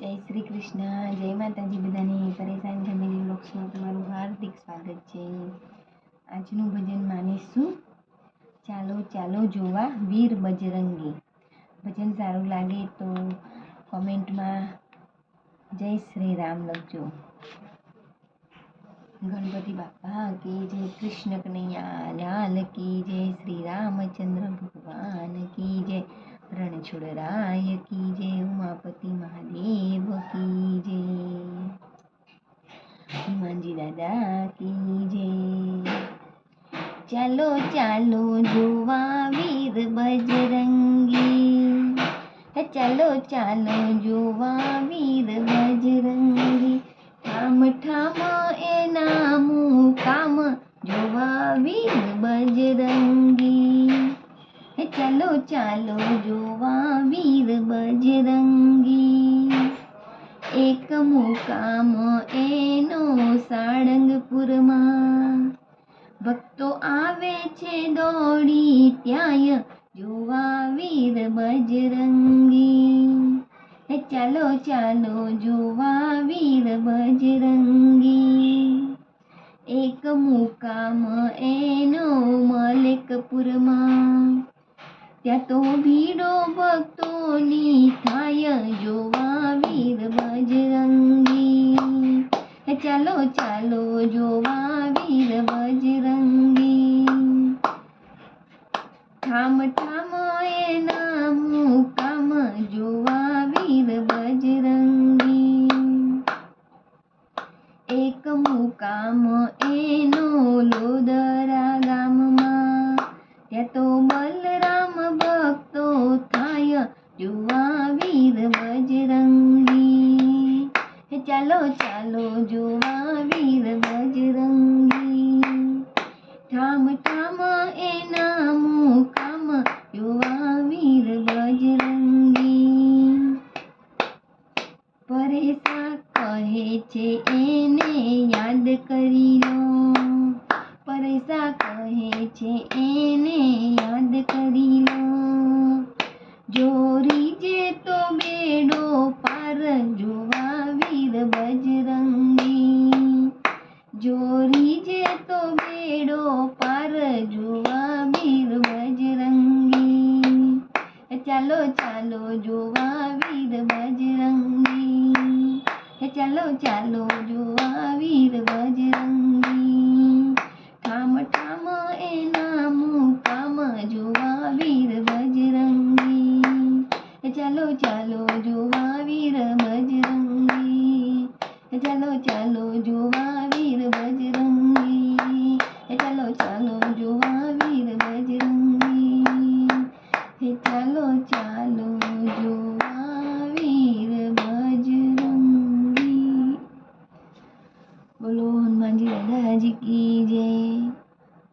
જય શ્રી કૃષ્ણ. જય માતાજી બધાની. પરેશાન ફેમિલી બ્લોગ્સમાં તમારું હાર્દિક સ્વાગત છે. આજનું ભજન માનીશું. ચાલો ચાલો જોવા વીર બજરંગી. ભજન સારું લાગે તો કોમેન્ટમાં જય શ્રી રામ લખજો. ગણપતિ બાપા કે જય કૃષ્ણ કનૈયા, લાલ કી જય શ્રી રામચંદ્ર ભગવાન કી જય રણછોડરાય કી જય ઉમાપતિ મહાદેવ કી જય હનુમાનજી દાદા કી જય ચાલો ચાલો જોવા વીર બજરંગી ચાલો ચાલો જોવા વીર બજરંગી ઠામ ઠામ એના મુકામ ચાલો જોવા વીર બજરંગી. એક મુકામ એનો સાળંગપુરમાં. ભક્તો આવે છે દોડી ત્યાંય જોવા વીર બજરંગી. ચાલો ચાલો જોવા વીર બજરંગી. એક મુકામ એનો મલેકપુરમાં. ત્યાં તો ભીડો ભક્તોની થાય જોવા વીર બજરંગી ચાલો ચાલો જોવા વીર બજરંગી ઠામ ઠામ એના મુકામ જોવા વીર બજરંગી એક મુકામ એનો લોદરા ગામમાં ચાલો ચાલો જોવા વીર બજરંગી. ઠામ ઠામ એના મુકામ જોવા વીર બજરંગી. પરેશા કહે છે ચાલો ચાલો જોવા વીર બજરંગી। હે ચાલો ચાલો જોવા વીર બજરંગી। ઠામ ઠામ એના મુકામ જોવા વીર બજરંગી। હે ચાલો ચાલો જોવા વીર બજરંગી। ચાલો ચાલો જોવા